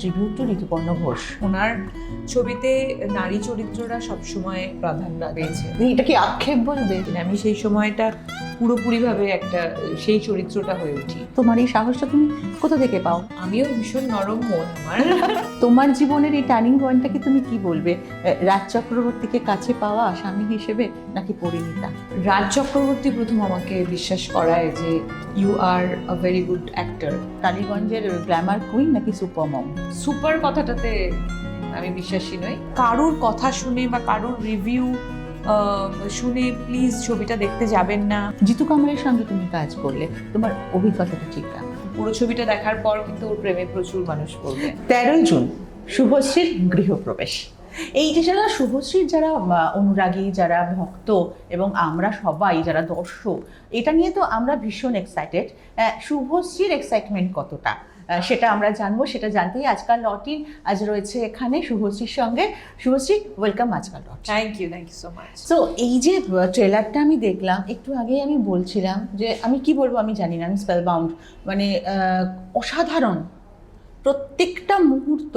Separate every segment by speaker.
Speaker 1: Tribute to Rituparno Ghosh.
Speaker 2: ওনার ছবিতে নারী চরিত্ররা সবসময় প্রাধান্য পেয়েছে
Speaker 1: এটা কি আক্ষেপ বলবে
Speaker 2: মানে আমি সেই সময়টা পুরোপুরিভাবে একটা সেই চরিত্রটা হয়ে উঠি।
Speaker 1: তোমার এই সাহসটা তুমি কোথা থেকে পাও?
Speaker 2: আমিও ভীষণ নরম মন আমার।
Speaker 1: তোমার জীবনের এই টার্নিং পয়েন্টটাকে তুমি কি বলবে? রাজ চক্রবর্তীকে কাছে পাওয়া স্বামী হিসেবে নাকি পরিণীতা?
Speaker 2: রাজ চক্রবর্তী প্রথম আমাকে বিশ্বাস করায় যে you are a very good actor
Speaker 1: টালিগঞ্জের glamour queen নাকি সুপার মম?
Speaker 2: সুপার কথাটাতে আমি বিশ্বাসী নই। কারুর কথা শুনে বা কারুর রিভিউ শুনে প্লিজ ছবিটা দেখতে যাবেন না।
Speaker 1: জিতু কামালের সঙ্গে তুমি কাজ করলে তোমার অভিজ্ঞতাটা ঠিক না।
Speaker 2: পুরো ছবিটা দেখার পর কিন্তু ওর প্রেমে প্রচুর মানুষ পড়বে।
Speaker 1: তেরোই জুন শুভশ্রীর গৃহপ্রবেশ। এই যে যারা শুভশ্রীর যারা অনুরাগী যারা ভক্ত এবং আমরা সবাই যারা দর্শক এটা নিয়ে তো আমরা ভীষণ এক্সাইটেড শুভশ্রীর এক্সাইটমেন্ট কতটা? সেটা আমরা জানব সেটা জানতেই আজকাল লটিন আজ রয়েছে এখানে শুভশ্রীর সঙ্গে। শুভশ্রী ওয়েলকাম আজকাল লট।
Speaker 2: Thank you thank you so much
Speaker 1: তো এই যে ট্রেলারটা আমি দেখলাম একটু আগেই আমি বলছিলাম যে আমি কি বলব আমি জানি না আমি স্পেল বাউন্ড মানে অসাধারণ। প্রত্যেকটা মুহূর্ত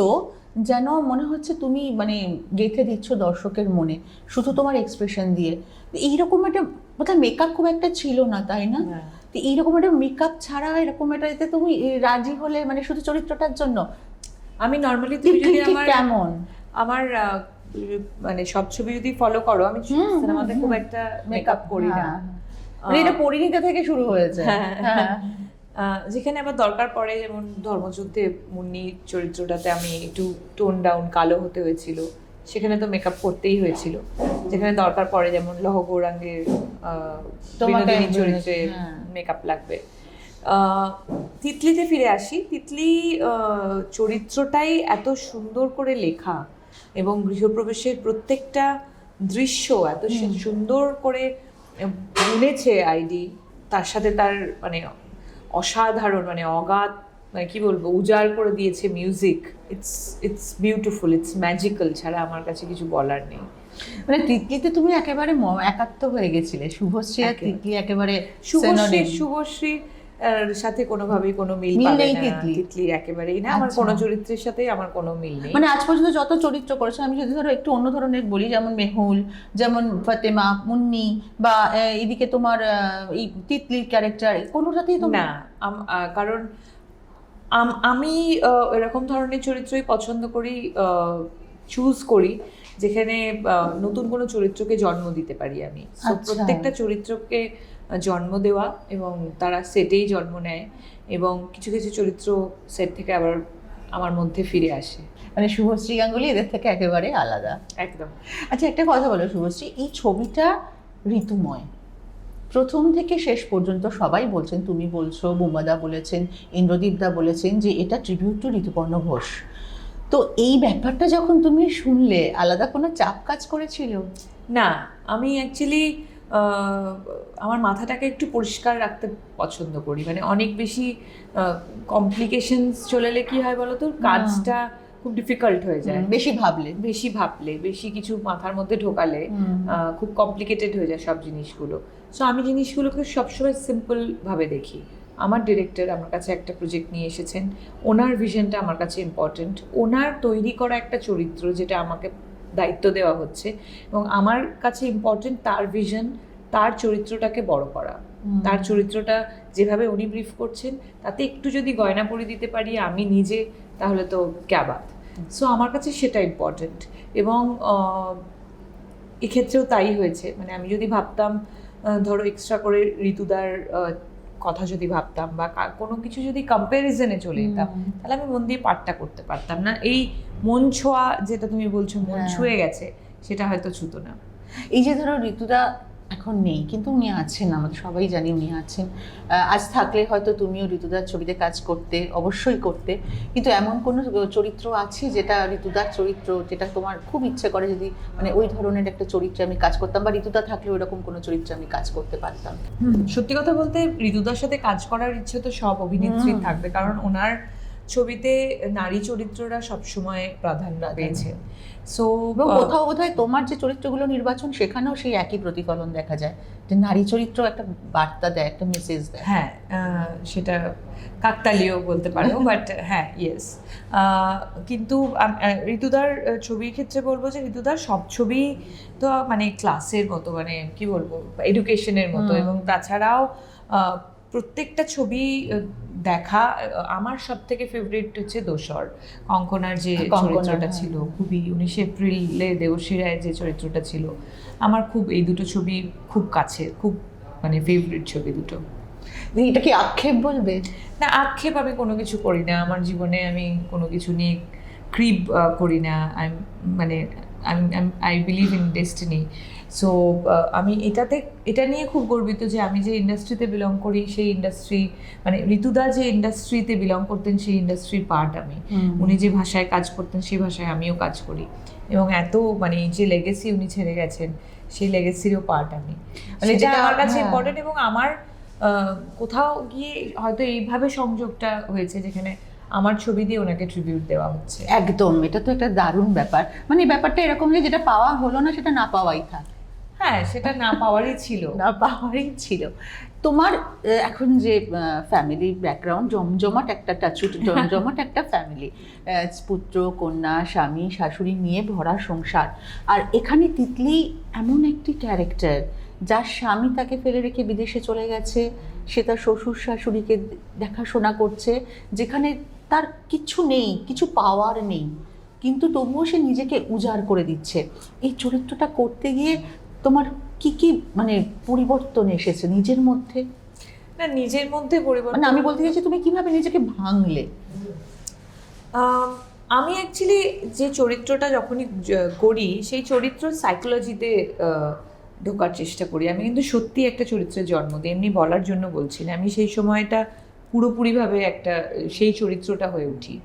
Speaker 1: যেন মনে হচ্ছে তুমি মানে গেঁথে দিচ্ছ দর্শকের মনে শুধু তোমার এক্সপ্রেশন দিয়ে। এইরকম একটা বোধহয় মেকআপ খুব একটা ছিল না তাই না? তো এইরকম একটা মেকআপ ছাড়া এরকম একটা এতে তুমি রাজি হলে মানে শুধু চরিত্রটার জন্য?
Speaker 2: আমি নর্মালি তুমি যদি আমার
Speaker 1: কেমন?
Speaker 2: আমার মানে সব ছবি যদি ফলো করো আমি সিনেমাতে খুব একটা মেকআপ করি না।
Speaker 1: হ্যাঁ। মানে এটা পরিণীতা থেকে শুরু হয়েছে।
Speaker 2: হ্যাঁ,
Speaker 1: হ্যাঁ।
Speaker 2: যেখানে আবার দরকার পড়ে যেমন ধর্মযুদ্ধে মুন্নি চরিত্রটাতে আমি একটু টোন ডাউন কালো হতে হয়েছিল। সেখানে তো মেকআপ করতেই হয়েছিল। যেখানে দরকার পড়ে যেমন লহ গৌরাঙ্গের বিনোদিনী চরিত্রে
Speaker 1: হ্যাঁ।
Speaker 2: মেকআপ লাগবে। আহ, তিতলিতে ফিরে আসি। তিতলি চরিত্রটাই এত সুন্দর করে লেখা এবং গৃহপ্রবেশের প্রত্যেকটা দৃশ্য এত সুন্দর করে বুনেছে আইডি। তার সাথে তার মানে অসাধারণ মানে অগাধ মানে কি বলব উজাড় করে দিয়েছে music it's it's beautiful it's magical ছাড়া আমার কাছে কিছু বলার নেই।
Speaker 1: মানে তিতলিতে তুমি একেবারে ম- একাত্ম হয়ে গেছিলে। শুভশ্রী আর
Speaker 2: একেবারে।
Speaker 1: তিতলি একেবারে
Speaker 2: শুভশ্রী শুভশ্রী সাথে কোনোভাবেই কোনো মিল
Speaker 1: নেই তিতলি।
Speaker 2: তিতলির একেবারেই না আমার
Speaker 1: আচ্ছা।
Speaker 2: কোনো চরিত্রের সাথেই আমার কোনো মিল নেই
Speaker 1: মানে আজ পর্যন্ত যত চরিত্র করেছে আমি যদি ধরো একটু অন্য ধরনের বলি যেমন মেহুল যেমন ফাতেমা মুন্নি বা এদিকে তোমার এই তিতলির ক্যারেক্টার কোনোটাতেই তো
Speaker 2: না কারণ আম- এরকম ধরনের চরিত্রই পছন্দ করি চুজ করি যেখানে নতুন কোনো চরিত্রকে জন্ম দিতে পারি আমি।
Speaker 1: আচ্ছা।
Speaker 2: প্রত্যেকটা চরিত্রকে জন্ম দেওয়া এবং তারা সেটেই জন্ম নেয় এবং কিছু কিছু চরিত্র সেট থেকে আবার আমার মধ্যে ফিরে আসে।
Speaker 1: মানে শুভশ্রী গাঙ্গুলি এদের থেকে একেবারে আলাদা।
Speaker 2: একদম।
Speaker 1: আচ্ছা একটা কথা বলো শুভশ্রী এই ছবিটা ঋতুময়। প্রথম থেকে শেষ পর্যন্ত সবাই বলছেন তুমি বলছো বোমাদা বলেছেন ইন্দ্রদীপ দা বলেছেন যে এটা ট্রিবিউট টু ঋতুপর্ণ ঘোষ। তো এই ব্যাপারটা যখন তুমি শুনলে আলাদা কোনো চাপ কাজ করেছিল?
Speaker 2: না আমি অ্যাকচুয়ালি আমার মাথাটাকে একটু পরিষ্কার রাখতে পছন্দ করি। মানে অনেক বেশি কমপ্লিকেশনস চলে এলে কি হয় বলো তো? কাজটা খুব ডিফিকাল্ট হয়ে যায়।
Speaker 1: বেশি ভাবলে।
Speaker 2: বেশি ভাবলে বেশি কিছু মাথার মধ্যে ঢোকালে খুব কমপ্লিকেটেড হয়ে যায় সব জিনিসগুলো। সো আমি জিনিসগুলোকে সবসময় সিম্পল ভাবে দেখি। আমার ডিরেক্টর আমার কাছে একটা প্রজেক্ট নিয়ে এসেছেন। ওনার ভিশনটা আমার কাছে ইম্পর্ট্যান্ট ওনার তৈরি করা একটা চরিত্র যেটা আমাকে দায়িত্ব দেওয়া হচ্ছে এবং আমার কাছে ইম্পর্ট্যান্ট তার ভিশন তার চরিত্রটাকে বড় করা। তার চরিত্রটা যেভাবে উনি ব্রিফ করছেন তাতে একটু যদি গয়না পরে দিতে পারি আমি নিজে তাহলে তো ক্যাবাত সো আমার কাছে সেটা ইম্পর্ট্যান্ট এবং এক্ষেত্রেও তাই হয়েছে। মানে আমি যদি ভাবতাম ধরো এক্সট্রা করে ঋতুদার কথা যদি ভাবতাম বা কোনো কিছু যদি কম্প্যারিজনে চলে যেতাম তাহলে আমি মন দিয়ে পাঠটা করতে পারতাম না। এই মন ছোঁয়া যেটা তুমি বলছো মন
Speaker 1: হ্যাঁ।
Speaker 2: ছুঁয়ে গেছে সেটা হয়তো ছুতো না।
Speaker 1: এই যে ধরো ঋতুদা এখন নেই কিন্তু উনি আছেন আমরা সবাই জানি উনি আছেন। আজ থাকলে হয়তো তুমিও ঋতুদার ছবিতে কাজ করতে অবশ্যই করতে। কিন্তু এমন কোনো চরিত্র আছে যেটা ঋতুদার চরিত্র যেটা তোমার খুব ইচ্ছে করে যদি মানে ওই ধরনের একটা চরিত্রে আমি কাজ করতাম বা ঋতুদা থাকলে ওইরকম কোনো চরিত্রে আমি কাজ করতে পারতাম?
Speaker 2: সত্যি কথা বলতে ঋতুদার সাথে কাজ করার ইচ্ছে তো সব
Speaker 1: অভিনেত্রী
Speaker 2: থাকবে কারণ ওনার ছবিতে নারী চরিত্ররা সবসময় প্রাধান্য পেয়েছে। সো
Speaker 1: এবং কোথাও বোধহয় তোমার যে চরিত্রগুলো নির্বাচন সেখানেও সেই একই প্রতিফলন দেখা যায় যে নারী চরিত্র একটা বার্তা দেয় একটা মেসেজ দেয়।
Speaker 2: হ্যাঁ সেটা কাকতালীয় বলতে পারো বাট হ্যাঁ ইয়েস কিন্তু ঋতুদার ছবির ক্ষেত্রে বলব যে ঋতুদার সব ছবি তো মানে ক্লাসের মতো মানে কি বলব এডুকেশনের মতো এবং তাছাড়াও আহ, প্রত্যেকটা ছবি দেখা আমার সব থেকে ফেভারিট হচ্ছে দোসর। কঙ্কনার যে চরিত্রটা
Speaker 1: হ্যাঁ।
Speaker 2: ছিল খুবই উনিশে এপ্রিলে দেবশ্রী রায়ের যে চরিত্রটা ছিল আমার খুব এই দুটো ছবি খুব কাছে খুব মানে ফেভারিট ছবি দুটো।
Speaker 1: এটা কি আক্ষেপ বলবে?
Speaker 2: না আক্ষেপ আমি কোনো কিছু করি না। আমার জীবনে আমি কোনো কিছু নিয়ে ক্রিপ করি না। আই মানে I believe in destiny so আমি এটাতে এটা নিয়ে খুব গর্বিত যে আমি যে ইন্ডাস্ট্রিতে বিলং করি সেই ইন্ডাস্ট্রি মানে ঋতুদা যে ইন্ডাস্ট্রিতে বিলং করতেন সেই ইন্ডাস্ট্রির পার্ট আমি। উনি যে ভাষায় কাজ করতেন সেই ভাষায় আমিও কাজ করি। এবং এত মানে যে লেগেসি উনি ছেড়ে গেছেন সেই লেগেসিরও পার্ট আমি। মানে যেটা আমার কাছে
Speaker 1: হ্যাঁ।
Speaker 2: ইম্পর্টেন্ট এবং আমার কোথাও গিয়ে হয়তো এইভাবে সংযোগটা হয়েছে যেখানে আমার ছবি দিয়ে ওনাকে ট্রিবিউট দেওয়া হচ্ছে।
Speaker 1: একদম এটা তো একটা দারুণ ব্যাপার। মানে ব্যাপারটা এরকম যে যেটা পাওয়া হলো না সেটা না পাওয়াই থাক।
Speaker 2: হ্যাঁ সেটা না পাওয়ারই ছিল।
Speaker 1: না পাওয়ারই ছিল। তোমার এখন যে ফ্যামিলি ব্যাকগ্রাউন্ড জমজমাট একটা টাচুট জমজমাট একটা ফ্যামিলি পুত্র কন্যা স্বামী শাশুড়ি নিয়ে ভরা সংসার। আর এখানে তিতলি এমন একটি ক্যারেক্টার যার স্বামী তাকে ফেলে রেখে বিদেশে চলে গেছে সে তার শ্বশুর শাশুড়িকে দেখাশোনা করছে যেখানে তার কিছু নেই কিছু পাওয়ার নেই। কিন্তু তবুও সে নিজেকে উজাড় করে দিচ্ছে। এই চরিত্রটা করতে গিয়ে তোমার কি কি মানে পরিবর্তন এসেছে নিজের মধ্যে?
Speaker 2: না নিজের মধ্যে পরিবর্তন
Speaker 1: মানে আমি বলতে চাইছি তুমি কীভাবে নিজেকে ভাঙলে?
Speaker 2: আম, অ্যাকচুয়ালি যে চরিত্রটা যখনই করি সেই চরিত্র সাইকোলজিতে ঢোকার চেষ্টা করি। আমি কিন্তু সত্যি একটা চরিত্রের জন্ম দিই। এমনি বলার জন্য বলছি না। আমি সেই সময়টা পুরোপুরিভাবে একটা সেই চরিত্রটা হয়ে উঠি।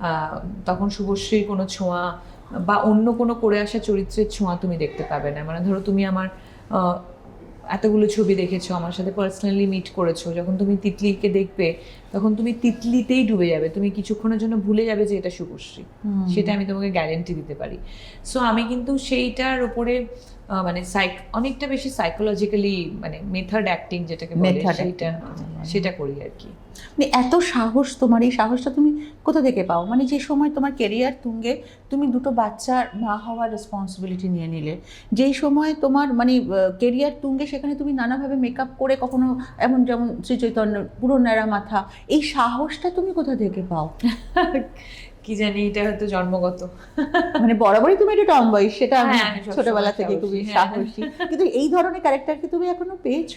Speaker 2: আহ, তখন শুভশ্রীর কোনো ছোঁয়া বা অন্য কোনো করে আসা চরিত্রের ছোঁয়া তুমি দেখতে পাবে না। মানে ধরো তুমি আমার এতগুলো ছবি দেখেছ, আমার সাথে পার্সোনালি মিট করেছ, যখন তুমি তিতলিকে দেখবে তখন তুমি তিতলিতেই ডুবে যাবে। তুমি কিছুক্ষণের জন্য ভুলে যাবে যে এটা শুভশ্রী। সেটা আমি তোমাকে গ্যারেন্টি দিতে পারি। সো আমি কিন্তু সেইটার উপরে মানে সাইক অনেকটা বেশি সাইকোলজিক্যালি মানে মেথড অ্যাক্টিং যেটাকে সেটা সেটা করি আর কি।
Speaker 1: মানে এত সাহস তোমার এই সাহসটা তুমি কোথা থেকে পাও? মানে যে সময় তোমার কেরিয়ার তুঙ্গে তুমি দুটো বাচ্চার মা হওয়ার রেসপন্সিবিলিটি নিয়ে নিলে। যেই সময় তোমার মানে কেরিয়ার তুঙ্গে সেখানে তুমি নানাভাবে মেকআপ করে কখনো এমন যেমন শ্রী চৈতন্য পুরো ন্যাড়া মাথা এই সাহসটা তুমি কোথা থেকে পাও?
Speaker 2: কি জানি এটা হয়তো জন্মগত।
Speaker 1: মানে বরাবরই তুমি একটু টমবয় সেটা আমি
Speaker 2: হ্যাঁ,
Speaker 1: ছোটবেলা থেকে খুবই
Speaker 2: হ্যাঁ।
Speaker 1: সাহসী। কিন্তু এই ধরনের ক্যারেক্টার কি তুমি এখনও পেয়েছ?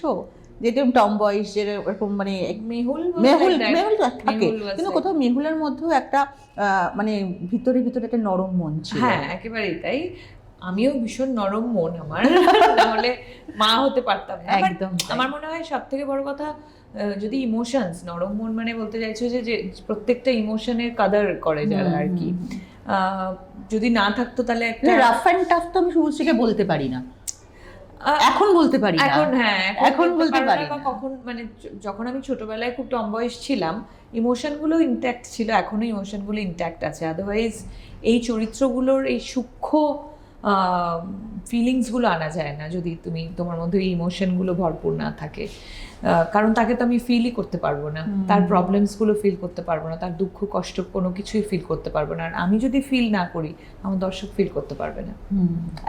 Speaker 1: যেরকম টম বয়স যেরকম মানে
Speaker 2: মেহুল
Speaker 1: মেহুল মেহুল থাকে। কিন্তু কোথাও মেহুলের মধ্যেও একটা আহ, মানে ভিতরে ভিতরে একটা নরম মন ছিল।
Speaker 2: হ্যাঁ একেবারেই তাই। আমিও ভীষণ নরম মন আমার। নাহলে মা হতে পারতাম না।
Speaker 1: একদম
Speaker 2: আমার মনে হয় সব থেকে বড় কথা যদি ইমোশনস নরম মন মানে বলতে চাইছো যে প্রত্যেকটা ইমোশনের কাদার করে যারা আর কি যদি না থাকতো তাহলে একটা
Speaker 1: রাফ অ্যান্ড টাফ তো আমি শুভশ্রীকে বলতে পারি না। এখন বলতে পারি
Speaker 2: এখন হ্যাঁ
Speaker 1: এখন বলতে
Speaker 2: পারি। কখন মানে যখন আমি ছোটবেলায় খুব টমবয়স ছিলাম ইমোশনগুলো ইন্ট্যাক্ট ছিল এখনও ইমোশনগুলো ইন্ট্যাক্ট আছে। আদারওয়াইজ এই চরিত্রগুলোর এই সূক্ষ্ম ফিলিংসগুলো আনা যায় না যদি তুমি তোমার মধ্যে এই ইমোশনগুলো ভরপুর না থাকে। কারণ তাকে তো আমি ফিলই করতে পারব না। তার প্রবলেমসগুলো ফিল করতে পারব না। তার দুঃখ কষ্ট কোনো কিছুই ফিল করতে পারব না। আর আমি যদি ফিল না করি আমার দর্শক ফিল করতে পারবে না।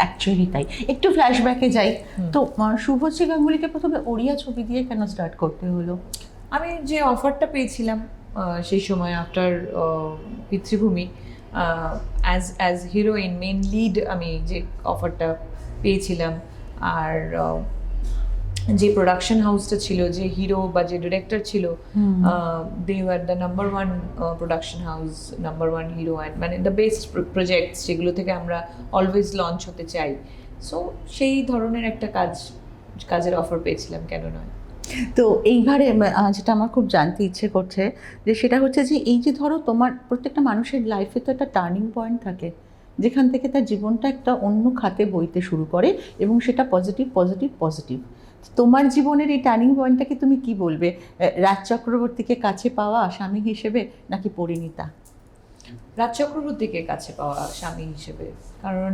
Speaker 1: অ্যাকচুয়ালি তাই। একটু ফ্ল্যাশব্যাকে যাই। তো শুভশ্রী গাঙ্গুলিকে প্রথমে ওড়িয়া ছবি দিয়ে কেন স্টার্ট করতে হলো?
Speaker 2: আমি যে অফারটা পেয়েছিলাম সেই সময় after Pitribhumi as as heroine main lead আমি যে অফারটা পেয়েছিলাম আর যে প্রোডাকশন হাউসটা ছিল যে হিরো বা যে ডিরেক্টর ছিল they are the number one production house number one hero and মানে দ্য বেস্ট প্রজেক্টস যেগুলো থেকে আমরা অলওয়েজ লঞ্চ হতে চাই। সো সেই ধরনের একটা কাজ কাজের অফার পেয়েছিলাম কেন নয়।
Speaker 1: তো এইবারে যেটা আমার খুব জানতে ইচ্ছে করছে যে সেটা হচ্ছে যে এই যে ধরো তোমার প্রত্যেকটা মানুষের লাইফে তো একটা টার্নিং পয়েন্ট থাকে, যেখান থেকে তার জীবনটা একটা অন্য খাতে বইতে শুরু করে এবং সেটা পজিটিভ পজিটিভ পজিটিভ তোমার জীবনের এই টার্নিং পয়েন্টটাকে তুমি কি বলবে? রাজ চক্রবর্তীকে কাছে পাওয়া স্বামী হিসেবে নাকি পরিণীতা?
Speaker 2: রাজ চক্রবর্তীকে কাছে পাওয়া স্বামী হিসেবে। কারণ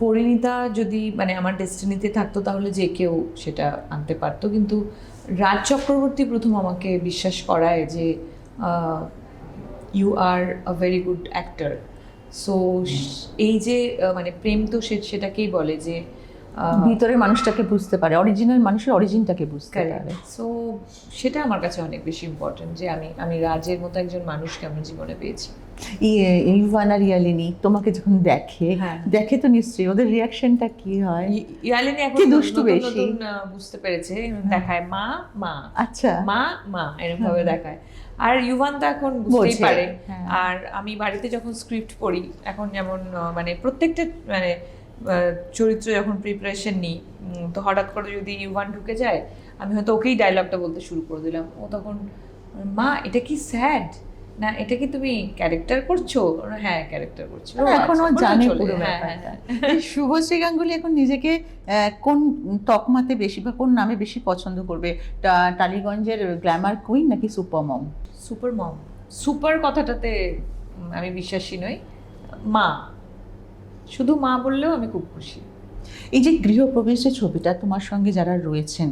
Speaker 2: পরিণীতা যদি মানে আমার ডেস্টিনিতে থাকতো তাহলে যে কেউ সেটা আনতে পারতো। কিন্তু রাজ চক্রবর্তী প্রথম আমাকে বিশ্বাস করায় যে you are a very good actor so এই যে মানে প্রেম তো সে সেটাকেই বলে যে
Speaker 1: ভিতরের মানুষটাকে বুঝতে পারে অরিজিনাল মানুষের অরিজিনটাকে বুঝতে পারে।
Speaker 2: সো সেটা আমার কাছে অনেক বেশি ইম্পর্টেন্ট যে আমি আমি রাজের মতো একজন মানুষকে আমার জীবনে পেয়েছি।
Speaker 1: ইভানা রিয়ালিনি তোমাকে যখন দেখে
Speaker 2: হ্যাঁ।
Speaker 1: দেখে তো নিশ্চয়ই ওদের রিয়াকশনটা কি হয়?
Speaker 2: ই- এখন
Speaker 1: দুষ্টু বেশি।
Speaker 2: বুঝতে পেরেছে দেখায় মা মা।
Speaker 1: আচ্ছা।
Speaker 2: মা মা এরকম ভাবে দেখায়। আর ইউভান তো এখন বুঝতেই পারে।
Speaker 1: হ্যাঁ।
Speaker 2: আর আমি বাড়িতে যখন স্ক্রিপ্ট পড়ি এখন যেমন মানে প্রত্যেকটা মানে চরিত্র যখন প্রিপারেশন নিই তো হঠাৎ করে যদি ইউভান ঢুকে যায় আমি হয়তো ওকেই ডায়লগটা বলতে শুরু করে দিলাম। ও তখন মা এটা কি স্যাড না এটা কি তুমি ক্যারেক্টার করছ? হ্যাঁ ক্যারেক্টার করছ।
Speaker 1: এখন ও
Speaker 2: আচ্ছা,
Speaker 1: জানে পুরো
Speaker 2: হ্যাঁ,
Speaker 1: ব্যাপারটা।
Speaker 2: হ্যাঁ,
Speaker 1: শুভশ্রী গাঙ্গুলি এখন নিজেকে কোন তকমাতে বেশি বা কোন নামে বেশি পছন্দ করবে? টালিগঞ্জের গ্ল্যামার কুইন নাকি super mom?
Speaker 2: Super mom. Super কথাটাতে আমি বিশ্বাসী নই। মা শুধু মা বললেও আমি খুব খুশি।
Speaker 1: এই যে গৃহপ্রবেশ যে ছবিটা তোমার সঙ্গে যারা রয়েছেন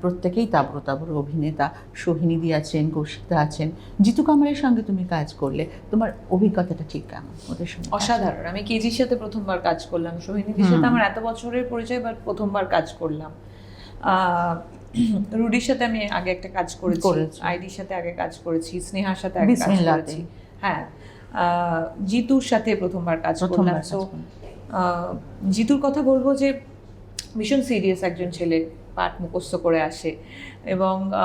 Speaker 1: প্রত্যেকেই তাবড়ো অভিনেতা সোহিনীদি আছেন কৌশিকদা আছেন জিতু কামারের সঙ্গে তুমি কাজ করলে তোমার অভিজ্ঞতাটা ঠিক কেমন? ওদের সঙ্গে
Speaker 2: অসাধারণ। আমি কেজির সাথে প্রথমবার কাজ করলাম সোহিনীদের সাথে আমার এত বছরের পরিচয় বাট প্রথমবার কাজ করলাম। আহ, রুডির সাথে আমি আগে একটা কাজ করেছি আইডির সাথে আগে কাজ করেছি স্নেহার সাথে আগে কাজ করেছি। হ্যাঁ জিতুর সাথে প্রথমবার কাজ করলাম। আহ, জিতুর কথা বলব যে ভীষণ সিরিয়াস একজন ছেলে পাঠ মুখস্থ করে আসে এবং আহ,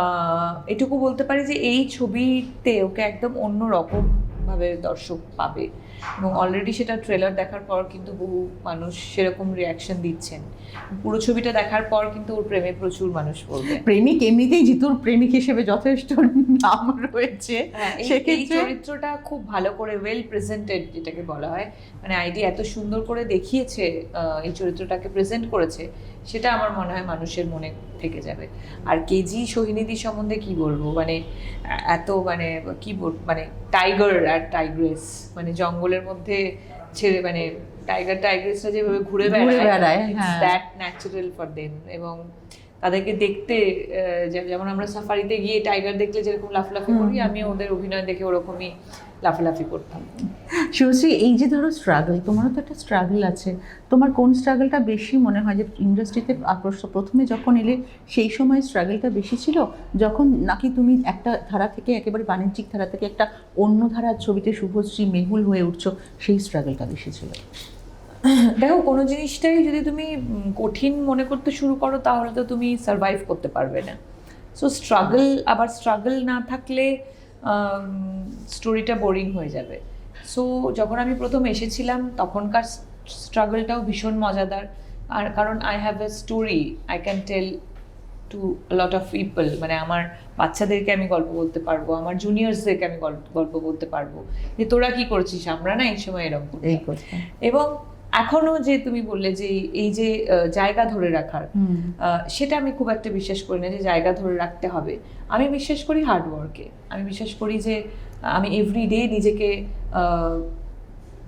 Speaker 2: এটুকু বলতে পারি যে এই ছবিতে ওকে একদম অন্য রকম ভাবে দর্শক পাবে। এবং অলরেডি সেটা ট্রেলার দেখার পর কিন্তু বহু মানুষ সেরকম রিয়াকশন দিচ্ছেন। পুরো ছবিটা দেখার পর কিন্তু ওর প্রেমে প্রচুর মানুষ পড়বে।
Speaker 1: প্রেমিক এমনিতেই জিতুর প্রেমিক হিসেবে যথেষ্ট নাম রয়েছে।
Speaker 2: হ্যাঁ, এই- চরিত্রটা খুব ভালো করে ওয়েল প্রেজেন্টেড যেটাকে বলা হয়। মানে আইডি এত সুন্দর করে দেখিয়েছে এই চরিত্রটাকে প্রেজেন্ট করেছে। সেটা আমার মনে হয় মানুষের মনে থেকে যাবে আর কেজি সোহিনীদি সম্বন্ধে কি বলব মানে এত মানে কি মানে টাইগার আর টাইগ্রেস মানে জঙ্গলের মধ্যে ছেড়ে মানে টাইগার টাইগ্রেসরা যেভাবে ঘুরে বেড়ায়। দ্যাট ন্যাচারাল ফর দেম এবং তাদেরকে দেখতে যেমন আমরা সাফারিতে গিয়ে টাইগার দেখলে যেরকম লাফলাফি করি আমি ওদের অভিনয় দেখে ওরকমই লাফালাফি করতাম।
Speaker 1: শুভশ্রী এই যে ধরো স্ট্রাগল তোমারও তো একটা স্ট্রাগল আছে। তোমার কোন স্ট্রাগলটা বেশি মনে হয়? যে ইন্ডাস্ট্রিতে প্রথমে যখন এলে সেই সময় স্ট্রাগলটা বেশি ছিল? যখন নাকি তুমি একটা ধারা থেকে একেবারে বাণিজ্যিক ধারা থেকে একটা অন্য ধারার ছবিতে শুভশ্রী মেহুল হয়ে উঠছো সেই স্ট্রাগলটা বেশি ছিল?
Speaker 2: দেখো কোনো জিনিসটাই যদি তুমি কঠিন মনে করতে শুরু করো তাহলে তো তুমি সার্ভাইভ করতে পারবে না। সো স্ট্রাগল আবার স্ট্রাগল না থাকলে স্টোরিটা বোরিং হয়ে যাবে। সো যখন আমি প্রথম এসেছিলাম তখনকার স্ট্রাগলটাও ভীষণ মজাদার। আর কারণ I have a story I can tell to lot of people মানে আমার বাচ্চাদেরকে আমি গল্প বলতে পারব আমার জুনিয়র্সদেরকে আমি গল্প গল্প বলতে পারব। যে তোরা কি করছিস? আমরা না এই সময় এরকম এবং এখনও যে তুমি বললে যে এই যে জায়গা ধরে রাখার সেটা আমি খুব একটা বিশ্বাস করি না যে জায়গা ধরে রাখতে হবে। আমি বিশ্বাস করি হার্ড ওয়ার্কে আমি বিশ্বাস করি যে আমি এভরিডে নিজেকে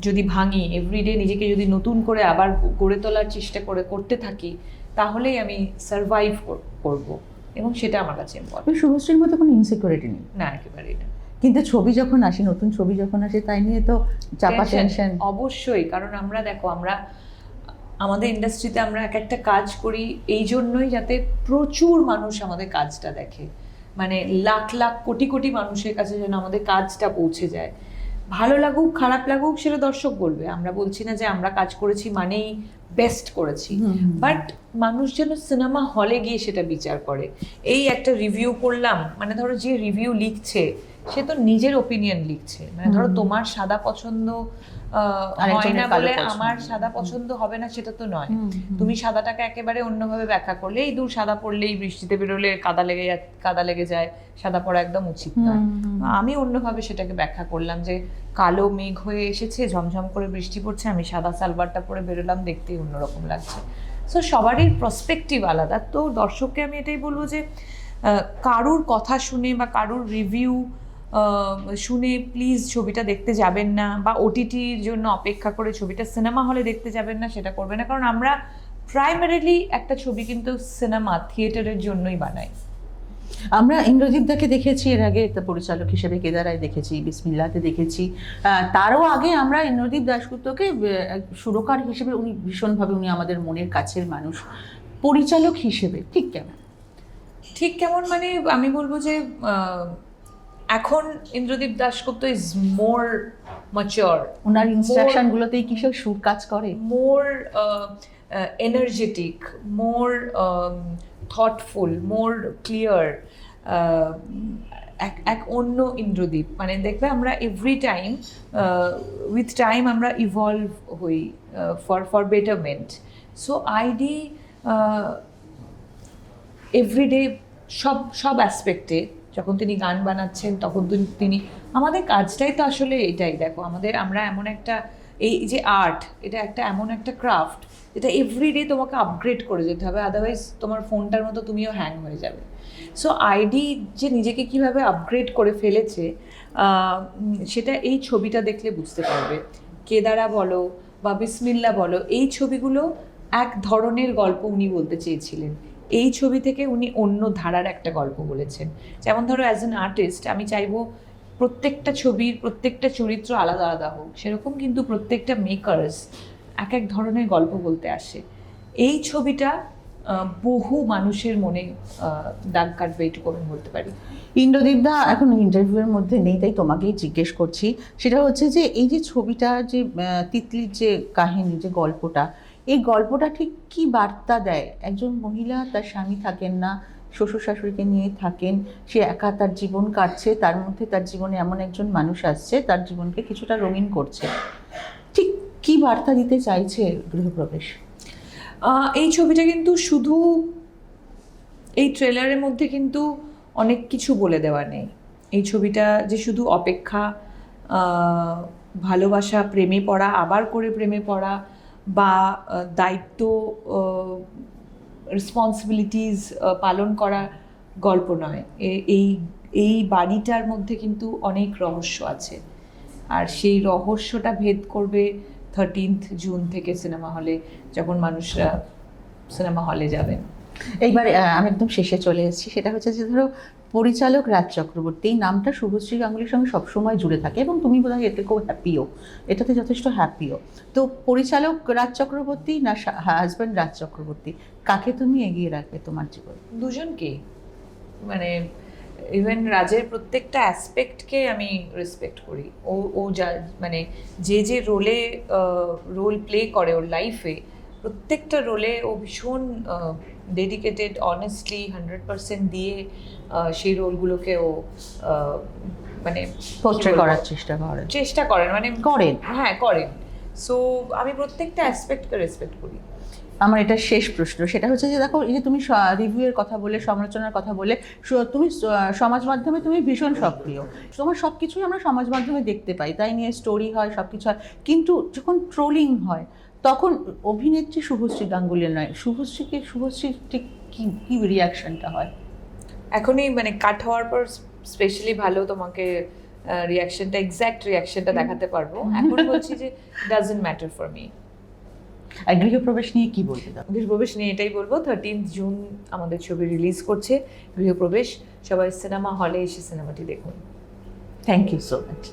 Speaker 2: যদি ভাঙি এভরিডে নিজেকে যদি নতুন করে আবার গড়ে তোলার চেষ্টা করে করতে থাকি তাহলেই আমি সারভাইভ করব। এবং সেটা আমার কাছে ইম্পর্টেন্ট
Speaker 1: শুভশ্রীর মধ্যে কোনো ইনসিকিউরিটি নেই?
Speaker 2: না একেবারেই না।
Speaker 1: কিন্তু ছবি যখন আসে নতুন ছবি যখন আসে তাই নিয়ে তো চাপা টেনশন
Speaker 2: অবশ্যই। কারণ আমরা দেখো আমরা আমাদের ইন্ডাস্ট্রিতে আমরা এক একটা কাজ করি এই জন্যই যাতে প্রচুর মানুষ আমাদের কাজটা দেখে। মানে লাখ লাখ কোটি কোটি মানুষের কাছে যেন আমাদের কাজটা পৌঁছে যায়। ভালো লাগুক খারাপ লাগুক সেটা দর্শক বলবে। আমরা বলছি না যে আমরা কাজ করেছি মানেই বেস্ট করেছি। বাট মানুষ যেন সিনেমা হলে গিয়ে সেটা বিচার করে। এই একটা রিভিউ করলাম মানে ধরো যে রিভিউ লিখছে সে তো নিজের ওপিনিয়ন লিখছে। মানে ধরো তোমার সাদা পছন্দ হয় না বলে আমার সাদা পছন্দ হবে না সেটা তো নয়। তুমি সাদাটাকে একেবারে অন্যভাবে ব্যাখ্যা করলে এই দূর সাদা পড়লেই বৃষ্টিতে বেরোলে কাদা লেগে কাদা লেগে যায় সাদা পড়া একদম উচিত নয়। আমি অন্যভাবে সেটাকে ব্যাখ্যা করলাম যে কালো মেঘ হয়ে এসেছে ঝমঝম করে বৃষ্টি পড়ছে আমি সাদা সালভারটা পরে বেরোলাম দেখতেই অন্যরকম লাগছে। সো সবারই প্রসপেক্টিভ আলাদা। তো দর্শককে আমি এটাই বলব যে কারুর কথা শুনে বা কারুর রিভিউ শুনে প্লিজ ছবিটা দেখতে যাবেন না বা ওটিটির জন্য অপেক্ষা করে ছবিটা সিনেমা হলে দেখতে যাবেন না সেটা করবেন না। কারণ আমরা প্রাইমারিলি একটা ছবি কিন্তু সিনেমা থিয়েটারের জন্যই বানাই।
Speaker 1: আমরা ইন্দ্রজিৎ দাকে দেখেছি এর আগে একটা পরিচালক হিসেবে কেদারায় দেখেছি বিসমিল্লাতে দেখেছি। তারও আগে আমরা ইন্দ্রদীপ দাশগুপ্তকে সুরকার হিসেবে উনি ভীষণভাবে উনি আমাদের মনের কাছের মানুষ পরিচালক হিসেবে। ঠিক কেমন?
Speaker 2: ঠিক কেমন মানে আমি বলব যে এখন Indradeep Dasgupta is more mature
Speaker 1: owner instruction গুলোতেই কিসব সুর কাজ করে?
Speaker 2: More energetic more thoughtful more clear এক এক অন্য ইন্দ্রদীপ। মানে দেখবে আমরা এভরি টাইম উইথ টাইম আমরা ইভলভ হই for for betterment so I'd everyday সব সব অ্যাসপেক্টে যখন তিনি গান বানাচ্ছেন, তখন তিনি- আমাদের কাজটাই তো আসলে এটাই। দেখো, আমাদের, আমরা এমন একটা, এই যে আর্ট, এটা একটা এমন একটা ক্রাফট, যেটা এভরিডে তোমাকে আপগ্রেড করে যেতে হবে আদারওয়াইজ তোমার ফোনটার মতো তুমিও হ্যাং হয়ে যাবে। সো আইডি যে নিজেকে কীভাবে আপগ্রেড করে ফেলেছে সেটা এই ছবিটা দেখলে বুঝতে পারবে। কেদারা বলো বা বিসমিল্লা বলো, এই ছবিগুলো এক ধরনের গল্প উনি বলতে চেয়েছিলেন। এই ছবি থেকে উনি অন্য ধারার একটা গল্প বলেছেন। যেমন ধরো অ্যাজ অ্যান আর্টিস্ট আমি চাইব প্রত্যেকটা ছবির প্রত্যেকটা চরিত্র আলাদা আলাদা হোক। সেরকম কিন্তু প্রত্যেকটা মেকার্স এক এক ধরনের গল্প বলতে আসে। এই ছবিটা বহু মানুষের মনে দাগ কাটবে এইটুকু আমি বলতে পারি।
Speaker 1: ইন্দ্রদীপ দা, এখন ইন্টারভিউয়ের মধ্যে নেই, তাই তোমাকেই জিজ্ঞেস করছি। সেটা হচ্ছে যে, এই যে ছবিটা যে তিতলির যে কাহিনী, যে গল্পটা এই গল্পটা ঠিক কি বার্তা দেয়? একজন মহিলা, তার স্বামী থাকেন না শ্বশুর শাশুড়িকে নিয়ে থাকেন, সে একা তার জীবন কাটছে, তার মধ্যে তার জীবনে এমন একজন মানুষ আসছে, তার জীবনকে কিছুটা রঙিন করছে। ঠিক কি বার্তা দিতে চাইছে গৃহপ্রবেশ?
Speaker 2: এই ছবিটা কিন্তু শুধু এই ট্রেলারের মধ্যে কিন্তু অনেক কিছু বলে দেওয়া নেই। এই ছবিটা যে শুধু অপেক্ষা ভালোবাসা, প্রেমে পড়া, আবার করে প্রেমে পড়া বা দায়িত্ব রেসপন্সিবিলিটিস পালন করা গল্প নয়। এই এই বাড়িটার মধ্যে কিন্তু অনেক রহস্য আছে। আর সেই রহস্যটা ভেদ করবে থার্টিনথ জুন থেকে সিনেমা হলে যখন মানুষরা সিনেমা হলে যাবেন
Speaker 1: এইবার আমি একদম শেষে চলে এসেছি। সেটা হচ্ছে যে, ধরো, পরিচালক রাজ চক্রবর্তী, এই নামটা শুভশ্রী গাঙ্গুলির সঙ্গে সবসময় জুড়ে থাকে এবং তুমি বোধহয় এতে খুব হ্যাপিও এটাতে যথেষ্ট হ্যাপিও তো পরিচালক রাজ চক্রবর্তী না হাজব্যান্ড রাজ চক্রবর্তী, কাকে তুমি এগিয়ে রাখবে তোমার জীবনে?
Speaker 2: দুজনকে। মানে ইভেন রাজের প্রত্যেকটা অ্যাসপেক্টকে আমি রেসপেক্ট করি। ও ও যা মানে যে যে রোলে রোল প্লে করে ওর লাইফে প্রত্যেকটা রোলে ও ভীষণ ডেডিকেটেড অনেস্টলি হান্ড্রেড পার্সেন্ট দিয়ে সেই রোলগুলোকে ও মানে
Speaker 1: করার চেষ্টা করেন।
Speaker 2: চেষ্টা করেন মানে
Speaker 1: করেন।
Speaker 2: হ্যাঁ করেন। সো আমি প্রত্যেকটা অ্যাসপেক্টকে রেসপেক্ট করি।
Speaker 1: আমার এটা শেষ প্রশ্ন সেটা হচ্ছে যে দেখো এই যে তুমি রিভিউয়ের কথা বলে সমালোচনার কথা বলে তুমি সমাজ মাধ্যমে তুমি ভীষণ সক্রিয়। তোমার সব কিছুই আমরা সমাজ মাধ্যমে দেখতে পাই তাই নিয়ে স্টোরি হয় সব কিছু হয়। কিন্তু যখন ট্রোলিং হয় তখন অভিনেত্রী শুভশ্রী গাঙ্গুলি নয়। শুভশ্রীকে শুভশ্রী ঠিক কি কি রিয়াকশনটা হয়?
Speaker 2: এখনই মানে কাট হওয়ার পর স্পেশালি ভালো তোমাকে রিয়াকশনটা এক্স্যাক্ট রিয়াকশনটা দেখাতে পারব। এখন বলছি যে ডাজন্ট ম্যাটার ফর মি
Speaker 1: আর গৃহপ্রবেশ নিয়ে কি বলতে দাও
Speaker 2: গৃহপ্রবেশ নিয়ে এটাই বলব। থার্টিন জুন আমাদের ছবি রিলিজ করছে গৃহপ্রবেশ। সবাই সিনেমা হলে এসে সিনেমাটি দেখুন।
Speaker 1: Thank you so much